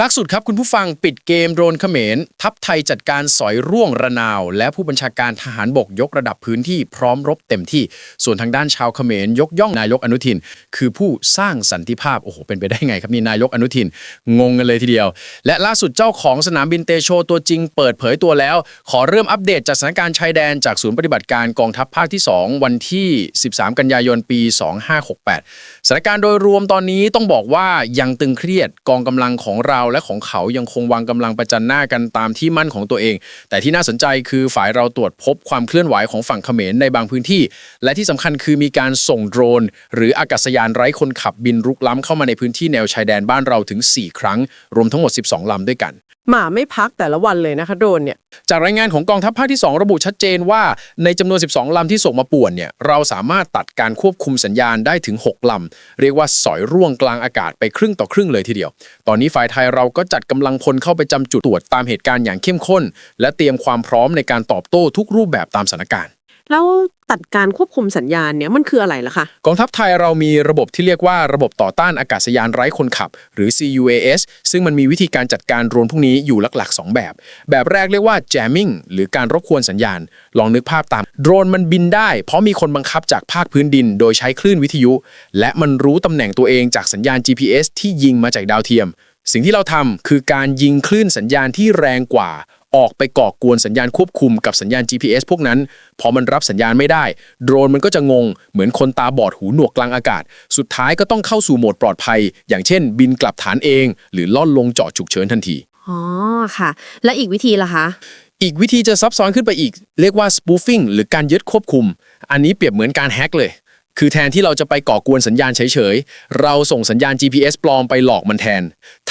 ล่าสุดครับคุณผู้ฟังปิดเกมโดรนเขมร ทัพไทยจัดการสอยร่วงระนาว และผู้บัญชาการทหารบกยกระดับพื้นที่พร้อมรบเต็มที่ ส่วนทางด้านชาวเขมรยกย่องนายกอนุทิน คือผู้สร้างสันติภาพ โอ้โห เป็นไปได้ไงครับนี่นายกอนุทิน งงกันเลยทีเดียว และล่าสุดเจ้าของสนามบินเตโชตัวจริงเปิดเผยตัวแล้ว ขอเริ่มอัปเดตจากสถานการณ์ชายแดนจากศูนย์ปฏิบัติการกองทัพภาคที่ 2 วันที่ 13 กันยายนปี 2568สถานการณ์โดยรวมตอนนี้ต้องบอกว่ายังตึงเครียดกองกำลังของเราและของเขายังคงวางกำลังประจันหน้ากันตามที่มั่นของตัวเอง แต่ที่น่าสนใจคือฝ่ายเราตรวจพบความเคลื่อนไหวของฝั่งเขมรในบางพื้นที่ และที่สำคัญคือมีการส่งโดรน หรืออากาศยานไร้คนขับบินรุกล้ำเข้ามาในพื้นที่แนวชายแดนบ้านเราถึง 4 ครั้ง รวมทั้งหมด 12ลำด้วยกัน มาไม่พักแต่ละวันเลยนะคะโดรนเนี่ย จากรายงานของกองทัพภาคที่ 2 ระบุชัดเจนว่าในจำนวน 12 ลำที่ส่งมาป่วนเนี่ยเราสามารถตัดการควบคุมสัญญาณได้ถึง 6 ลำ เรียกว่าสอยร่วงกลางอากาศไปครึ่งต่อครึ่งเลยทีเดียว ตอนนี้ฝ่ายไทยเราก็จัดกำลังพลเข้าไปจำจุดตรวจตามเหตุการณ์อย่างเข้มข้น และเตรียมความพร้อมในการตอบโต้ทุกรูปแบบตามสถานการณ์ แล้วตัดการควบคุมสัญญาณเนี่ยมันคืออะไรล่ะคะกองทัพไทยเรามีระบบที่เรียกว่าระบบต่อต้านอากาศยานไร้คนขับ หรือ CUAS ซึ่งมันมีวิธีการจัดการโดรนพวกนี้อยู่หลักๆ 2 แบบ แบบแรกเรียกว่า jamming หรือการรบกวนสัญญาณ ลองนึกภาพตาม โดรนมันบินได้ เพราะมีคนบังคับจากภาคพื้นดิน โดยใช้คลื่นวิทยุ และมันรู้ตำแหน่งตัวเองจากสัญญาณ GPS ที่ยิงมาจากดาวเทียม สิ่งที่เราทำคือการยิงคลื่นสัญญาณที่แรงกว่า ออกไปก่อกวนสัญญาณควบคุมกับสัญญาณ GPS พวกนั้น พอมันรับสัญญาณไม่ได้ โดรนมันก็จะงง เหมือนคนตาบอดหูหนวกกลางอากาศ สุดท้ายก็ต้องเข้าสู่โหมดปลอดภัย อย่างเช่น บินกลับฐานเอง หรือล่อนลงจอดฉุกเฉินทันที อ๋อค่ะ และอีกวิธีล่ะคะ อีกวิธีจะซับซ้อนขึ้นไปอีก เรียกว่า spoofing หรือการยึดควบคุม อันนี้เปรียบเหมือนการแฮ็กเลย คือแทนที่เราจะไปก่อกวนสัญญาณเฉยๆ เราส่งสัญญาณ GPS ปลอมไปหลอกมันแทน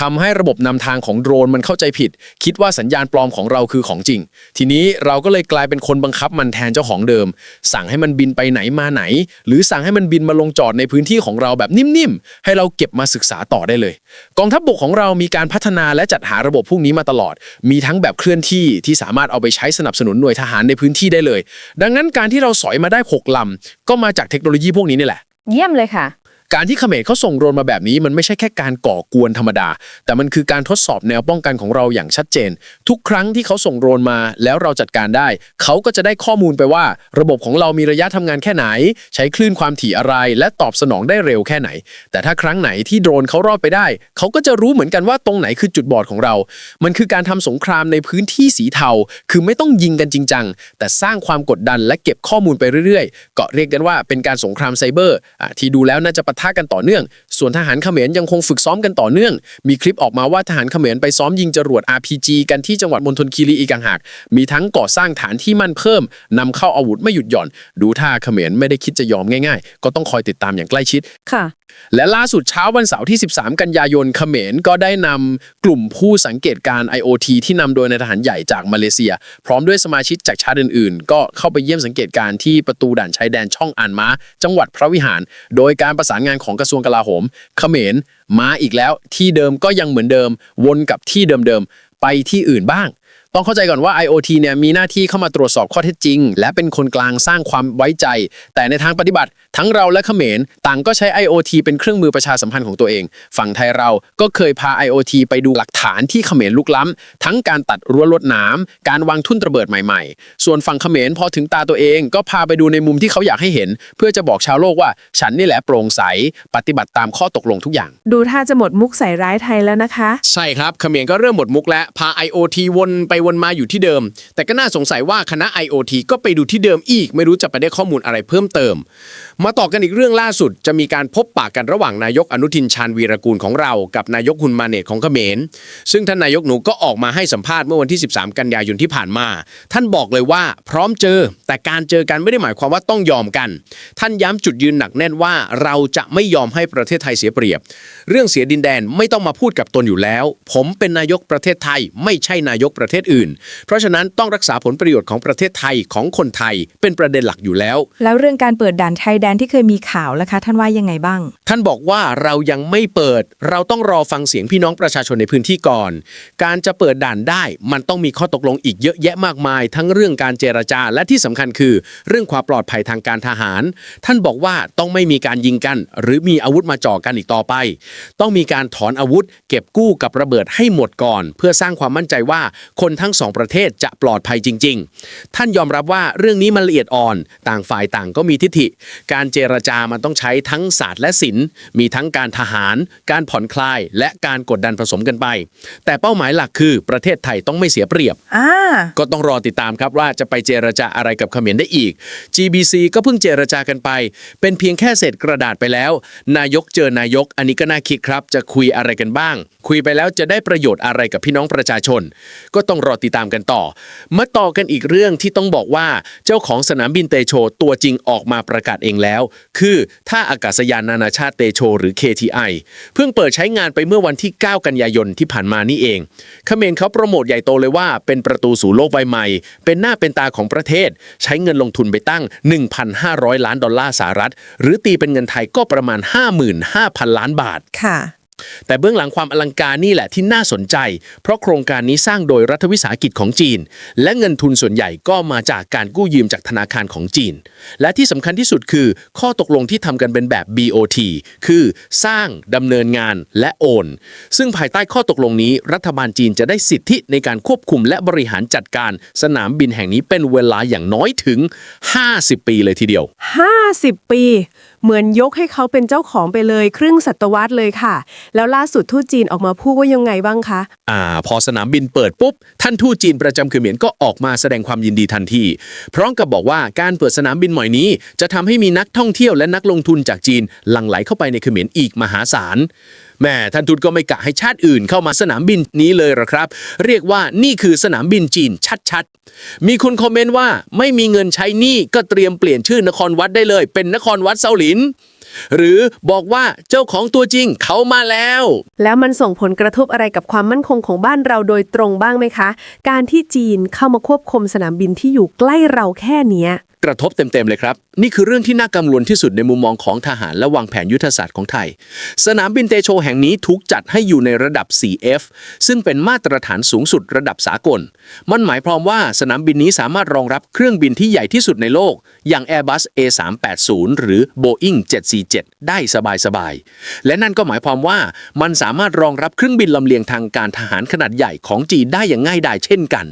ทำให้ระบบนำทางของโดรนมันเข้าใจผิด คิดว่าสัญญาณปลอมของเราคือของจริง ทีนี้เราก็เลยกลายเป็นคนบังคับมันแทนเจ้าของเดิม สั่งให้มันบินไปไหนมาไหน หรือสั่งให้มันบินมาลงจอดในพื้นที่ของเราแบบนิ่มๆ ให้เราเก็บมาศึกษาต่อได้เลย กองทัพบกของเรามีการพัฒนาและจัดหาระบบพวกนี้มาตลอด มีทั้งแบบเคลื่อนที่ที่สามารถเอาไปใช้สนับสนุนหน่วยทหารในพื้นที่ได้เลย ดังนั้นการที่เราสอยมาได้ 6ลำก็มาจากเทคโนโลยีพวกนี้นี่แหละ เยี่ยมเลยค่ะ การที่เขมรเขาส่งโดรนมาแบบนี้มันไม่ใช่แค่การก่อกวนธรรมดา แต่มันคือการทดสอบแนวป้องกันของเราอย่างชัดเจน ทุกครั้งที่เขาส่งโดรนมาแล้วเราจัดการได้ เขาก็จะได้ข้อมูลไปว่า ระบบของเรามีระยะทำงานแค่ไหน ใช้คลื่นความถี่อะไร และตอบสนองได้เร็วแค่ไหน แต่ถ้าครั้งไหนที่โดรนเขารอดไปได้ เขาก็จะรู้เหมือนกันว่าตรงไหนคือจุดบอดของเรา มันคือการทำสงครามในพื้นที่สีเทา คือไม่ต้องยิงกันจริงจังแต่สร้างความกดดันและเก็บข้อมูลไปเรื่อยๆ ก็เรียกกันว่าเป็นการสงครามไซเบอร์อะที่ดูแล้วน่าจะปะทะกันต่อเนื่อง ส่วนทหารเขมรยังคงฝึกซ้อมกันต่อเนื่อง มีคลิปออกมาว่าทหารเขมรไปซ้อมยิงจรวด RPG กันที่จังหวัดมณฑลคีรีอีกต่างหาก มีทั้งก่อสร้างฐานที่มั่นเพิ่มนำเข้าอาวุธไม่หยุดหย่อน ดูท่าเขมรไม่ได้คิดจะยอมง่ายๆ ก็ต้องคอยติดตามอย่างใกล้ชิด ค่ะ และล่าสุดเช้าวันเสาร์ที่ 13 กันยายนเขมรก็ได้นำกลุ่มผู้สังเกตการ IoT ที่นำโดยนายทหารใหญ่จากมาเลเซีย พร้อมด้วยสมาชิกจากชาติอื่นๆ ก็เข้าไปเยี่ยมสังเกตการ์ที่ประตูด่านชายแดนช่องอ่านม้า จังหวัดพระวิหาร โดยการประสานงานของกระทรวงกลาโหม เขมรมาอีกแล้วที่เดิมก็ยังเหมือนเดิม วนกับที่เดิมๆไปที่อื่นบ้าง ต้องเข้าใจก่อนว่า IoT เนี่ยมีหน้าที่เข้ามาตรวจสอบข้อเท็จจริง และเป็นคนกลางสร้างความไว้ใจ แต่ในทางปฏิบัติ ทั้งเราและเขมรต่างก็ใช้ IoT เป็นเครื่องมือประชาสัมพันธ์ของตัวเอง ฝั่งไทยเราก็เคยพา IoT ไปดูหลักฐานที่เขมรลุกล้ำ ทั้งการตัดรั้วลวดหน้ำการวางทุ่นระเบิดใหม่ๆ ส่วนฝั่งเขมรพอถึงตาตัวเอง ก็พาไปดูในมุมที่เขาอยากให้เห็น เพื่อจะบอกชาวโลกว่า ฉันนี่แหละโปร่งใสปฏิบัติตามข้อตกลงทุกอย่าง ดูท่าจะหมดมุกใส่ร้ายไทยแล้วนะคะ ใช่ครับเขมรก็เริ่มหมดมุกแล้วพา IoT วนไปวนมาอยู่ที่เดิม แต่ก็น่าสงสัยว่าคณะ IoT ก็ไปดูที่เดิมอีก ไม่รู้จะไปได้ข้อมูลอะไรเพิ่มเติม มาต่อกันอีกเรื่องล่าสุด จะมีการพบปากกันระหว่างนายกอนุทินชาญวีรกูลของเรา กับนายกฮุนมาเนตของเขมร ซึ่งท่านนายกหนูก็ออกมาให้สัมภาษณ์เมื่อวันที่ 13 กันยายนที่ผ่านมา ท่านบอกเลยว่าพร้อมเจอ แต่การเจอกันไม่ได้หมายความว่าต้องยอมกัน ท่านย้ำจุดยืนหนักแน่นว่าเราจะไม่ยอมให้ประเทศไทยเสียเปรียบ เรื่องเสียดินแดนไม่ต้องมาพูดกับตนอยู่แล้ว ผมเป็นนายกประเทศไทยไม่ใช่นายกประเทศอื่นเพราะฉะนั้นต้องรักษาผลประโยชน์ของประเทศไทยของคนไทยเป็นประเด็นหลักอยู่แล้ว แล้วเรื่องการเปิดด่านชายแดนที่เคยมีข่าวล่ะคะ ท่านว่ายังไงบ้าง ท่านบอกว่าเรายังไม่เปิด เราต้องรอฟังเสียงพี่น้องประชาชนในพื้นที่ก่อน การจะเปิดด่านได้มันต้องมีข้อตกลงอีกเยอะแยะมากมาย ทั้งเรื่องการเจรจาและที่สำคัญคือ เรื่องความปลอดภัยทางการทหาร ท่านบอกว่าต้องไม่มีการยิงกัน หรือมีอาวุธมาจ่อกันอีกต่อไป ต้องมีการถอนอาวุธ เก็บกู้กับระเบิดให้หมดก่อน เพื่อสร้างความมั่นใจว่าคนทั้งสองประเทศจะปลอดภัยจริง ๆ ท่านยอมรับว่าเรื่องนี้มันละเอียดอ่อน ต่างฝ่ายต่างก็มีทิฐิ การเจรจามันต้องใช้ทั้งศาสตร์และศิลป์มีทั้งการทหาร การผ่อนคลาย และการกดดันผสมกันไป แต่เป้าหมายหลักคือประเทศไทยต้องไม่เสียเปรียบ อ่า ก็ต้องรอติดตามครับว่าจะไปเจรจาอะไรกับเขมรได้อีก GBC ก็เพิ่งเจรจากันไป เป็นเพียงแค่เศษกระดาษไปแล้ว นายกเจอนายก อันนี้ก็น่าคิดครับ จะคุยอะไรกันบ้าง คุยไปแล้วจะได้ประโยชน์อะไรกับพี่น้องประชาชน ก็ต้องรอติดตามกันต่อ มาต่อกันอีกเรื่องที่ต้องบอกว่าเจ้าของสนามบินเตโชตัวจริงออกมาประกาศเองแล้ว คือท่าอากาศยานนานาชาติเตโชหรือ KTI เพิ่งเปิดใช้งานไปเมื่อวันที่ 9 กันยายนที่ผ่านมานี่เองเขมรเขาโปรโมทใหญ่โตเลยว่าเป็นประตูสู่โลกใบใหม่ เป็นหน้าเป็นตาของประเทศ ใช้เงินลงทุนไปตั้ง 1,500 ล้านดอลลาร์สหรัฐ หรือตีเป็นเงินไทยก็ประมาณ 55,000 ล้านบาทค่ะ แต่เบื้องหลังความอลังการนี่แหละที่น่าสนใจ เพราะโครงการนี้สร้างโดยรัฐวิสาหกิจของจีน และเงินทุนส่วนใหญ่ก็มาจากการกู้ยืมจากธนาคารของจีน และที่สำคัญที่สุดคือ ข้อตกลงที่ทำกันเป็นแบบ BOT คือสร้างดำเนินงานและโอน ซึ่งภายใต้ข้อตกลงนี้ รัฐบาลจีนจะได้สิทธิในการควบคุมและบริหารจัดการสนามบินแห่งนี้เป็นเวลาอย่างน้อยถึง 50 ปีเลยทีเดียว 50 ปี เหมือนยกให้เขาเป็นเจ้าของไปเลย ครึ่งศตวรรษเลยค่ะแล้วล่าสุดทูตจีนออกมาพูดว่ายังไงบ้างคะ อ่า พอสนามบินเปิดปุ๊บ ท่านทูตจีนประจำเขมรก็ออกมาแสดงความยินดีทันที พร้อมกับบอกว่าการเปิดสนามบินใหม่นี้ จะทำให้มีนักท่องเที่ยวและนักลงทุนจากจีนหลั่งไหลเข้าไปในเขมรอีกมหาศาลแม่ท่านทูตก็ไม่กะให้ชาติอื่นเข้ามาสนามบินนี้เลยหรอกครับ เรียกว่านี่คือสนามบินจีนชัดๆ มีคนคอมเมนต์ว่าไม่มีเงินใช้หนี่ก็เตรียมเปลี่ยนชื่อนครวัดได้เลย เป็นนครวัดเซาหลิน หรือบอกว่าเจ้าของตัวจริงเขามาแล้ว แล้วมันส่งผลกระทบอะไรกับความมั่นคงของบ้านเราโดยตรงบ้างไหมคะ การที่จีนเข้ามาควบคุมสนามบินที่อยู่ใกล้เราแค่เนี้ย กระทบเต็มๆเลยครับ นี่คือเรื่องที่น่ากังวลที่สุดในมุมมองของทหารและวางแผนยุทธศาสตร์ของไทย สนามบินเตโชแห่งนี้ถูกจัดให้อยู่ในระดับ 4F ซึ่งเป็นมาตรฐานสูงสุดระดับสากล มันหมายความว่าสนามบินนี้สามารถรองรับเครื่องบินที่ใหญ่ที่สุดในโลก อย่าง Airbus A380 หรือ Boeing 747 ได้สบายๆ และนั่นก็หมายความว่ามันสามารถรองรับเครื่องบินลำเลียงทางการทหารขนาดใหญ่ของจีนได้อย่างง่ายดายเช่นกัน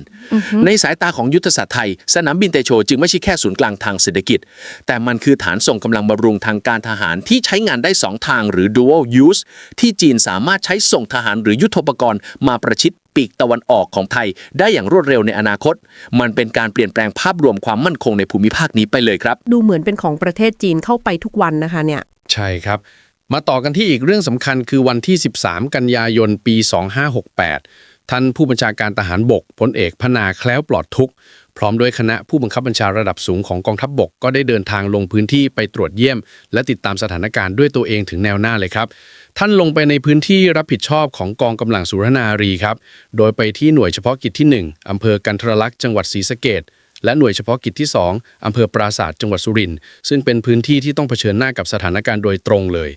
ในสายตาของยุทธศาสตร์ไทย สนามบินเตโชจึงไม่ใช่แค่ศูนย์กลางทางเศรษฐกิจ แต่มันคือฐานส่งกำลังบำรุงทางการทหารที่ใช้งานได้ 2 ทางหรือ dual use ที่จีนสามารถใช้ส่งทหารหรือยุทโธปกรณ์มาประชิดปีกตะวันออกของไทยได้อย่างรวดเร็วในอนาคต มันเป็นการเปลี่ยนแปลงภาพรวมความมั่นคงในภูมิภาคนี้ไปเลยครับ ดูเหมือนเป็นของประเทศจีนเข้าไปทุกวันนะคะเนี่ย ใช่ครับ มาต่อกันที่อีกเรื่องสำคัญคือวันที่ 13 กันยายนปี 2568 ท่านผู้บัญชาการทหารบกพลเอกพนาแคล้วปลอดทุกข์ พร้อมด้วยคณะผู้บังคับบัญชาระดับสูงของกองทัพบบกก็ได้เดินทางลงพื้นที่ไปตรวจเยี่ยม และติดตามสถานการณ์ด้วยตัวเองถึงแนวหน้าเลยครับ ท่านลงไปในพื้นที่รับผิดชอบของกองกำลังสุรนารีครับ โดยไปที่หน่วยเฉพาะกิจที่ 1อำเภอกันทรลักษณ์จังหวัดศรีสะเกษและหน่วยเฉพาะกิจที่ 2อำเภอปราศาสตร์จังหวัดสุรินทร์ซึ่งเป็นพื้นที่ที่ต้องเผชิญหน้ากับสถานการณ์โดยตรงเลย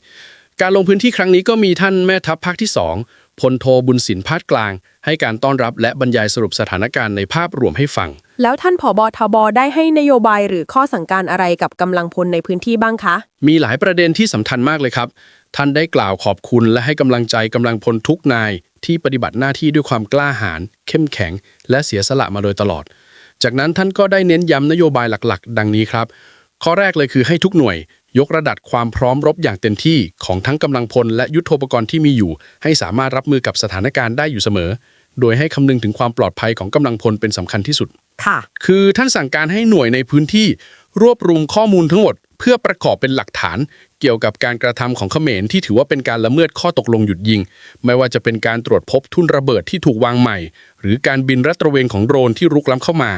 การลงพื้นที่ครั้งนี้ก็มีท่านแม่ทัพภาคที่ 2พลโทบุญสินพาดกลาง ให้การต้อนรับและบรรยายสรุปสถานการณ์ในภาพรวมให้ฟัง แล้วท่านผอบทบได้ให้นโยบายหรือข้อสั่งการอะไรกับกำลังพลในพื้นที่บ้างคะ มีหลายประเด็นที่สำคัญมากเลยครับ ท่านได้กล่าวขอบคุณและให้กำลังใจกำลังพลทุกนาย ที่ปฏิบัติหน้าที่ด้วยความกล้าหาญเข้มแข็ง และเสียสละมาโดยตลอด จากนั้นท่านก็ได้เน้นย้ำนโยบายหลักๆ ดังนี้ครับ ข้อแรกเลยคือให้ทุกหน่วย ยกระดับความพร้อมรบอย่างเต็มที่ของทั้งกำลังพลและยุทโธปกรณ์ที่มีอยู่ ให้สามารถรับมือกับสถานการณ์ได้อยู่เสมอ โดยให้คำนึงถึงความปลอดภัยของกำลังพลเป็นสำคัญที่สุด ค่ะ คือท่านสั่งการให้หน่วยในพื้นที่รวบรวมข้อมูลทั้งหมด เพื่อประกอบเป็นหลักฐาน เกี่ยวกับการกระทำของเขมรที่ถือว่าเป็นการละเมิดข้อตกลงหยุดยิง ไม่ว่าจะเป็นการตรวจพบทุ่นระเบิดที่ถูกวางใหม่ หรือการบินรัตระเวนของโดรนที่รุกล้ำเข้ามา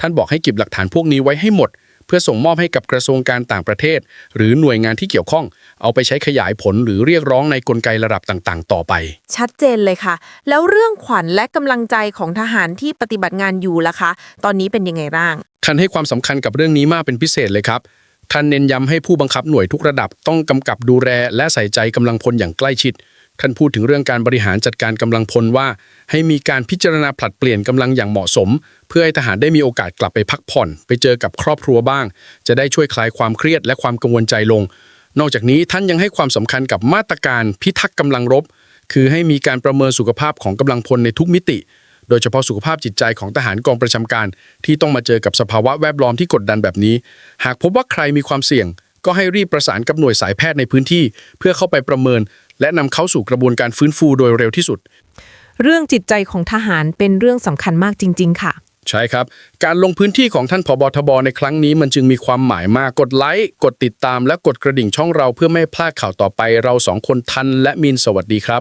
ท่านบอกให้เก็บหลักฐานพวกนี้ไว้ให้หมด พื่อส่งมอบให้กับกระทรวงการต่างประเทศ หรือหน่วยงานที่เกี่ยวข้อง เอาไปใช้ขยายผลหรือเรียกร้องในกลไกระดับต่างๆ ต่อไป ชัดเจนเลยค่ะ แล้วเรื่องขวัญและกำลังใจของทหารที่ปฏิบัติงานอยู่ล่ะคะ ตอนนี้เป็นยังไงบ้าง ท่านให้ความสำคัญกับเรื่องนี้มากเป็นพิเศษเลยครับท่านเน้นย้ำให้ผู้บังคับหน่วยทุกระดับต้องกำกับดูแลและใส่ใจกำลังพลอย่างใกล้ชิด ท่านพูดถึงเรื่องการบริหารจัดการกำลังพลว่า ให้มีการพิจารณาผลัดเปลี่ยนกำลังอย่างเหมาะสม เพื่อให้ทหารได้มีโอกาสกลับไปพักผ่อน ไปเจอกับครอบครัวบ้าง จะได้ช่วยคลายความเครียดและความกังวลใจลง นอกจากนี้ท่านยังให้ความสำคัญกับมาตรการพิทักษ์กำลังรบ คือให้มีการประเมินสุขภาพของกำลังพลในทุกมิติ โดยเฉพาะสุขภาพจิตใจของทหารกองประจำการ ที่ต้องมาเจอกับสภาวะแวดล้อมที่กดดันแบบนี้ หากพบว่าใครมีความเสี่ยงก็ให้รีบประสานกับหน่วยสายแพทย์ในพื้นที่ เพื่อเข้าไปประเมิน และนำเข้าสู่กระบวนการฟื้นฟูโดยเร็วที่สุด เรื่องจิตใจของทหารเป็นเรื่องสำคัญมากจริง ๆ ค่ะ ใช่ครับ การลงพื้นที่ของท่านผบทบในครั้งนี้มันจึงมีความหมายมาก กดไลค์ กดติดตาม และกดกระดิ่งช่องเราเพื่อไม่ให้พลาดข่าวต่อไป เราสองคนทันและมินสวัสดีครับ